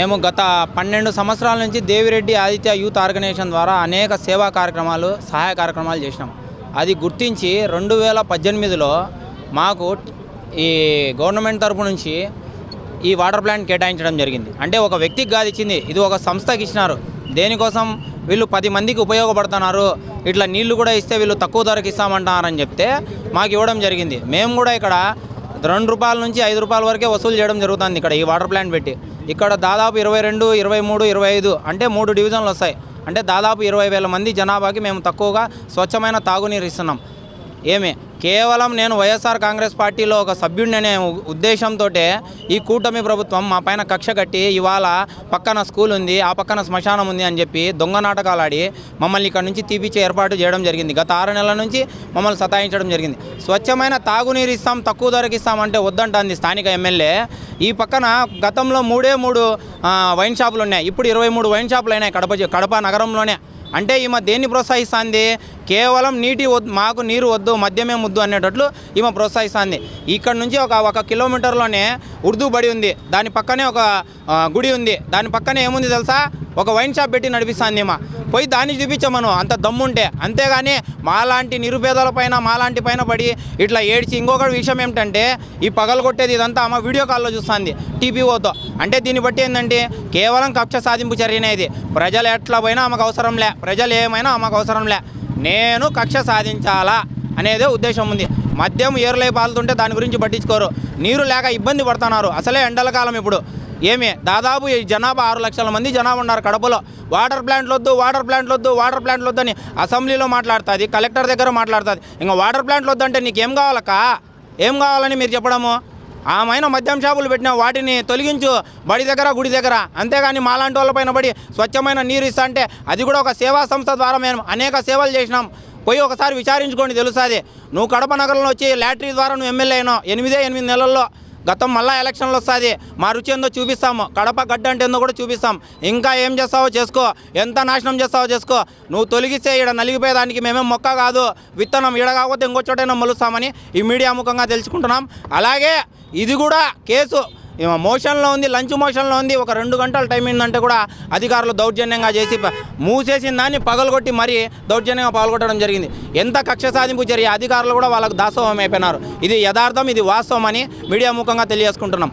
మేము గత పన్నెండు సంవత్సరాల నుంచి దేవిరెడ్డి ఆదిత్య యూత్ ఆర్గనైజేషన్ ద్వారా అనేక సేవా కార్యక్రమాలు సహాయ కార్యక్రమాలు చేసినాం. అది గుర్తించి రెండు వేల పద్దెనిమిదిలో మాకు ఈ గవర్నమెంట్ తరపు నుంచి ఈ వాటర్ ప్లాంట్ కేటాయించడం జరిగింది. అంటే ఒక వ్యక్తికి కాదు ఇచ్చింది ఇది ఒక సంస్థకి ఇచ్చినారు. దేనికోసం వీళ్ళు పది మందికి ఉపయోగపడుతున్నారు ఇట్లా నీళ్ళు కూడా ఇస్తే వీళ్ళు తక్కువ ధరకు ఇస్తామంటున్నారని చెప్తే మాకు ఇవ్వడం జరిగింది. మేము కూడా ఇక్కడ రెండు రూపాయల నుంచి ఐదు రూపాయల వరకే వసూలు చేయడం జరుగుతుంది ఇక్కడ ఈ వాటర్ ప్లాంట్ పెట్టి. ఇక్కడ దాదాపు ఇరవై రెండు ఇరవై మూడు ఇరవై ఐదు అంటే మూడు డివిజన్లు వస్తాయి. అంటే దాదాపు ఇరవై వేల మంది జనాభాకి మేము తక్కువగా స్వచ్ఛమైన తాగునీరు ఇస్తున్నాం. ఏమి? కేవలం నేను వైఎస్ఆర్ కాంగ్రెస్ పార్టీలో ఒక సభ్యుడిని అనే ఉద్దేశంతో ఈ కూటమి ప్రభుత్వం మా పైన కక్ష కట్టి ఇవాళ పక్కన స్కూల్ ఉంది ఆ పక్కన శ్మశానం ఉంది అని చెప్పి దొంగ నాటకాలు ఆడి మమ్మల్ని ఇక్కడ నుంచి తీపిచ్చే ఏర్పాటు చేయడం జరిగింది. గత ఆరు నెలల నుంచి మమ్మల్ని సతాయించడం జరిగింది. స్వచ్ఛమైన తాగునీరు ఇస్తాం తక్కువ ధరకు ఇస్తామంటే వద్దంటుంది స్థానిక ఎమ్మెల్యే. ఈ పక్కన గతంలో మూడే మూడు వైన్ షాపులు ఉన్నాయి. ఇప్పుడు ఇరవై మూడు వైన్ షాపులు అయినాయి కడప కడప నగరంలోనే. అంటే ఈమె దేన్ని ప్రోత్సహిస్తుంది? కేవలం నీటి వద్దు మాకు నీరు వద్దు మద్యమే ముద్దు అనేటట్లు ఈమె ప్రోత్సహిస్తుంది. ఇక్కడ నుంచి ఒక ఒక కిలోమీటర్లోనే ఉర్దూ బడి ఉంది. దాని పక్కనే ఒక గుడి ఉంది. దాని పక్కనే ఏముంది తెలుసా? ఒక వైన్ షాప్ పెట్టి నడిపిస్తుంది ఈమె. పోయి దాన్ని చూపించమను. అంత దమ్ముంటే. అంతేగాని మాలాంటి నిరుపేదల పైన మాలాంటి పైన పడి ఇట్లా ఏడ్చి ఇంకొక విషయం ఏమిటంటే ఈ పగలు కొట్టేది ఇదంతా ఆమె వీడియో కాల్లో చూస్తుంది టీపీఓతో. అంటే దీన్ని బట్టి ఏంటంటే కేవలం కక్ష సాధింపు జరిగినది ప్రజలు ఎట్లా పోయినా ఆమెకు అవసరం లే. ప్రజలు ఏమైనా ఆమెకు అవసరం లే. నేను కక్ష సాధించాలా అనేదే ఉద్దేశం ఉంది. మద్యం ఏరులై పాలుతుంటే దాని గురించి పట్టించుకోరు. నీరు లేక ఇబ్బంది పడుతున్నారు. అసలే ఎండల కాలం ఇప్పుడు. ఏమి? దాదాపు ఈ జనాభా ఆరు లక్షల మంది జనాభా ఉన్నారు కడపలో. వాటర్ ప్లాంట్లు వద్దు వాటర్ ప్లాంట్లు వద్దు వాటర్ ప్లాంట్లు వద్దని అసెంబ్లీలో మాట్లాడుతుంది కలెక్టర్ దగ్గర మాట్లాడుతుంది. ఇంకా వాటర్ ప్లాంట్లు వద్దంటే నీకేం కావాలక్క? ఏం కావాలని మీరు చెప్పడము? ఆమెన మద్యం షాపులు పెట్టిన వాటిని తొలగించు. బడి దగ్గర గుడి దగ్గర. అంతేగాని మాలాంటి వాళ్ళపైన పడి స్వచ్ఛమైన నీరు ఇస్తా అంటే అది కూడా ఒక సేవా సంస్థ ద్వారా మేము అనేక సేవలు చేసినాం. పోయి ఒకసారి విచారించుకోండి తెలుస్తుంది నువ్వు కడప నగరంలో వచ్చి లాటరీ ద్వారా నువ్వు ఎమ్మెల్యే అయినావు. ఎనిమిదే ఎనిమిది నెలల్లో గతం మళ్ళీ ఎలక్షన్లు వస్తుంది. మా రుచి ఏందో చూపిస్తాము. కడప గడ్డ అంటే ఏందో కూడా చూపిస్తాం. ఇంకా ఏం చేస్తావో చేసుకో. ఎంత నాశనం చేస్తావో చేసుకో. నువ్వు తొలగిస్తే ఈడ నలిగిపోయేదానికి మేమేం మొక్క కాదు. విత్తనం ఈడ కాకపోతే ఇంకో చోటైనా మలుస్తామని ఈ మీడియా ముఖంగా తెలుసుకుంటున్నాం. అలాగే ఇది కూడా కేసు. ఈమె మోషన్లో ఉంది లంచ్ మోషన్లో ఉంది ఒక రెండు గంటల టైం ఏంటంటే కూడా అధికారులు దౌర్జన్యంగా చేసి మూసేసిన దాన్ని పగలగొట్టి మరీ దౌర్జన్యంగా పగలగొట్టడం జరిగింది. ఎంత కక్ష సాధింపు జరిగి అధికారులు కూడా వాళ్ళకు దాసోహం అయిపోయినారు. ఇది యథార్థం ఇది వాస్తవం అని మీడియా ముఖంగా తెలియజేసుకుంటున్నాం.